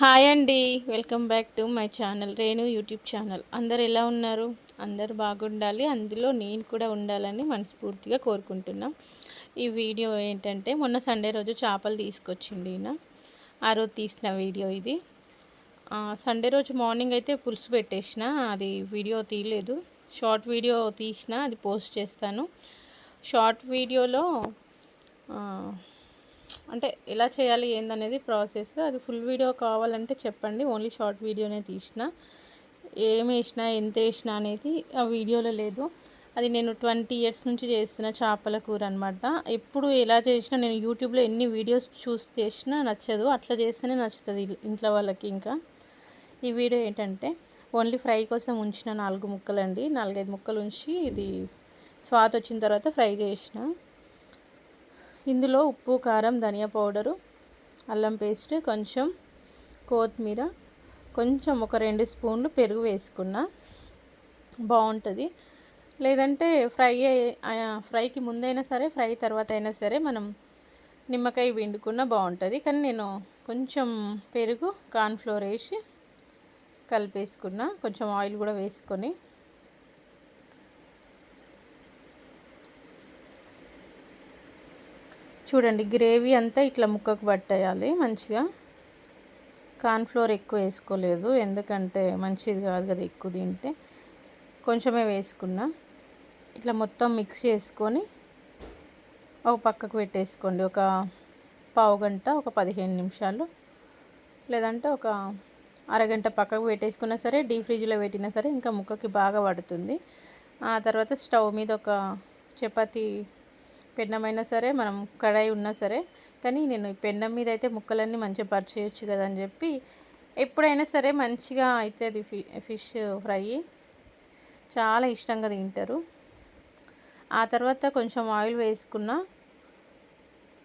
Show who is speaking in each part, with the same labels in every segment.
Speaker 1: Hi అండి. Welcome back to my channel Renu YouTube channel. అందరు ఎలా ఉన్నారు? అందరు బాగుండాలి. అందులో నేను కూడా ఉండాలని మనస్ఫూర్తిగా కోరుకుంటున్నాం. ఈ వీడియో ఏంటంటే మొన్న సండే రోజు చేపలు తీసుకొచ్చిండి ఈయన. ఆ రోజు తీసిన వీడియో ఇది. సండే రోజు మార్నింగ్ అయితే పులుసు పెట్టేసిన అది వీడియో తీయలేదు. షార్ట్ వీడియో తీసిన అది పోస్ట్ చేస్తాను. షార్ట్ వీడియోలో అంటే ఎలా చేయాలి ఏందనేది ప్రాసెస్. అది ఫుల్ వీడియో కావాలంటే చెప్పండి. ఓన్లీ షార్ట్ వీడియోనే తీసిన. ఏమి వేసినా ఎంత వేసినా అనేది ఆ వీడియోలో లేదు. అది నేను ట్వంటీ ఇయర్స్ నుంచి చేస్తున్న చేపల కూర అనమాట ఎప్పుడు ఎలా చేసినా నేను యూట్యూబ్లో ఎన్ని వీడియోస్ చూసి చేసినా నచ్చదు. అట్లా చేస్తేనే నచ్చుతుంది ఇంట్లో వాళ్ళకి ఇంకా. ఈ వీడియో ఏంటంటే ఓన్లీ ఫ్రై కోసం ఉంచిన నాలుగు ముక్కలండి. నాలుగైదు ముక్కలు ఉంచి ఇది స్వాత్ వచ్చిన తర్వాత ఫ్రై చేసిన. ఇందులో ఉప్పు కారం ధనియా పౌడరు అల్లం పేస్ట్ కొంచెం కొత్తిమీర కొంచెం ఒక రెండు స్పూన్లు పెరుగు వేసుకున్నా బాగుంటుంది. లేదంటే ఫ్రై ఫ్రైకి ముందైనా సరే ఫ్రై తర్వాత అయినా సరే మనం నిమ్మకాయ విండుకున్న బాగుంటుంది. కానీ నేను కొంచెం పెరుగు కార్న్ఫ్లోర్ వేసి కలిపేసుకున్నా కొంచెం ఆయిల్ కూడా వేసుకొని చూడండి గ్రేవీ అంతా ఇట్లా ముక్కకు పట్టేయాలి మంచిగా. కార్న్ఫ్లోర్ ఎక్కువ వేసుకోలేదు ఎందుకంటే మంచిది కాదు కదా ఎక్కువ తింటే. కొంచెమే వేసుకున్నా. ఇట్లా మొత్తం మిక్స్ చేసుకొని ఒక పక్కకు పెట్టేసుకోండి ఒక పావు గంట ఒక పదిహేను నిమిషాలు. లేదంటే ఒక అరగంట పక్కకు పెట్టేసుకున్నా సరే డీ ఫ్రిడ్జ్లో పెట్టినా సరే ఇంకా ముక్కకి బాగా పడుతుంది. ఆ తర్వాత స్టవ్ మీద ఒక చపాతీ పెన్నమైనా సరే మనం కడాయి ఉన్నా సరే కానీ నేను ఈ పెన్నం మీద అయితే ముక్కలన్నీ మంచిగా పరిచేయచ్చు కదా అని చెప్పి ఎప్పుడైనా సరే మంచిగా అవుతుంది ఫి ఫిష్ ఫ్రై చాలా ఇష్టంగా తింటారు. ఆ తర్వాత కొంచెం ఆయిల్ వేసుకున్నా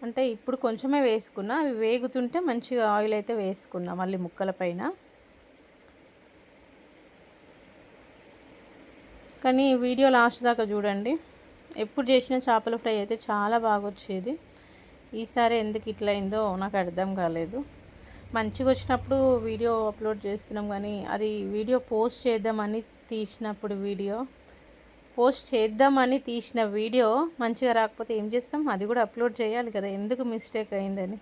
Speaker 1: అంటే ఇప్పుడు కొంచెమే వేసుకున్నా అవి వేగుతుంటే మంచిగా ఆయిల్ అయితే వేసుకున్నా మళ్ళీ ముక్కల పైన. కానీ వీడియో లాస్ట్ దాకా చూడండి. ఎప్పుడు చేసిన చేపల ఫ్రై అయితే చాలా బాగా వచ్చేది ఈసారి ఎందుకు ఇట్లా అయిందో నాకు అర్థం కాలేదు. మంచిగా వచ్చినప్పుడు వీడియో అప్లోడ్ చేస్తున్నాం కానీ అది వీడియో పోస్ట్ చేద్దామని తీసినప్పుడు వీడియో పోస్ట్ చేద్దామని తీసిన వీడియో మంచిగా రాకపోతే ఏం చేస్తాం? అది కూడా అప్లోడ్ చేయాలి కదా ఎందుకు మిస్టేక్ అయిందని.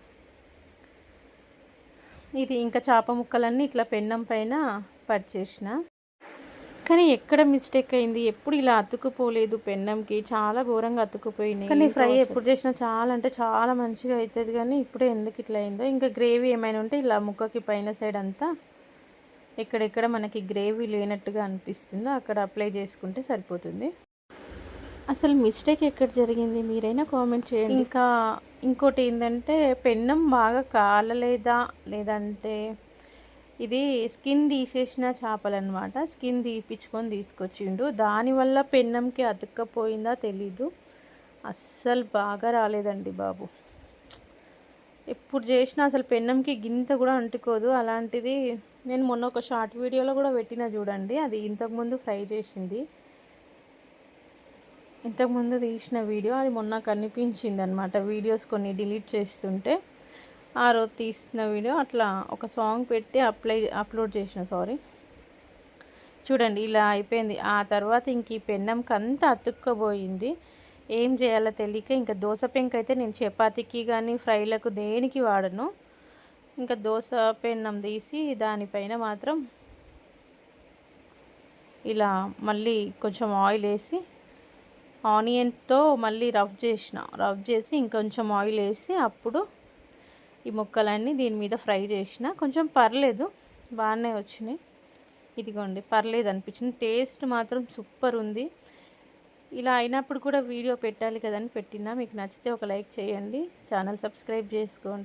Speaker 1: ఇది ఇంకా చేప ముక్కలన్నీ ఇట్లా పెన్నం పైన పడిచేసిన కానీ ఎక్కడ మిస్టేక్ అయింది? ఎప్పుడు ఇలా అతుక్కుపోలేదు పెన్నంకి? చాలా ఘోరంగా అతుక్కుపోయినాయి. కానీ ఫ్రై ఎప్పుడు చేసినా చాలా అంటే చాలా మంచిగా అవుతుంది కానీ ఇప్పుడే ఎందుకు ఇట్లా అయిందో? ఇంకా గ్రేవీ ఏమైనా ఉంటే ఇలా ముక్కకి పైన సైడ్ అంతా ఎక్కడెక్కడ మనకి గ్రేవీ లేనట్టుగా అనిపిస్తుందో అక్కడ అప్లై చేసుకుంటే సరిపోతుంది. అసలు మిస్టేక్ ఎక్కడ జరిగింది? మీరైనా కామెంట్ చేయండి. ఇంకా ఇంకోటి ఏంటంటే పెన్నం బాగా కాలలేదా? లేదంటే ఇది స్కిన్ తీసేసిన చేపలు అనమాట స్కిన్ తీపిచ్చుకొని తీసుకొచ్చిండు. దానివల్ల పెన్నంకి అతుక్కపోయిందా తెలీదు. అస్సలు బాగా రాలేదండి బాబు. ఎప్పుడు చేసినా అసలు పెన్నంకి గింత కూడా అంటుకోదు. అలాంటిది నేను మొన్న ఒక షార్ట్ వీడియోలో కూడా పెట్టిన చూడండి. అది ఇంతకుముందు ఫ్రై చేసింది. ఇంతకుముందు తీసిన వీడియో. అది మొన్న కనిపించింది అనమాట వీడియోస్ కొన్ని డిలీట్ చేస్తుంటే. ఆ రోజు తీసిన వీడియో అట్లా ఒక సాంగ్ పెట్టి అప్లై అప్లోడ్ చేసిన సారీ. చూడండి ఇలా అయిపోయింది. ఆ తర్వాత ఇంక ఈ పెన్నంకి అంతా అతుక్కుపోయింది. ఏం చేయాలో తెలియక ఇంకా దోశ పెంక అయితే నేను చపాతీకి కానీ ఫ్రైలకు దేనికి వాడను. ఇంకా దోశ పెన్నం తీసి దానిపైన మాత్రం ఇలా మళ్ళీ కొంచెం ఆయిల్ వేసి ఆనియన్తో మళ్ళీ రఫ్ చేసిన. రఫ్ చేసి ఇంకొంచెం ఆయిల్ వేసి అప్పుడు ఈ ముక్కలన్నీ దీని మీద ఫ్రై చేసిన కొంచెం పర్లేదు బాగానే వచ్చినాయి. ఇదిగోండి పర్లేదు అనిపించింది. టేస్ట్ మాత్రం సూపర్ ఉంది. ఇలా అయినప్పుడు కూడా వీడియో పెట్టాలి కదని పెట్టినా. మీకు నచ్చితే ఒక లైక్ చేయండి. ఛానల్ సబ్స్క్రైబ్ చేసుకోండి.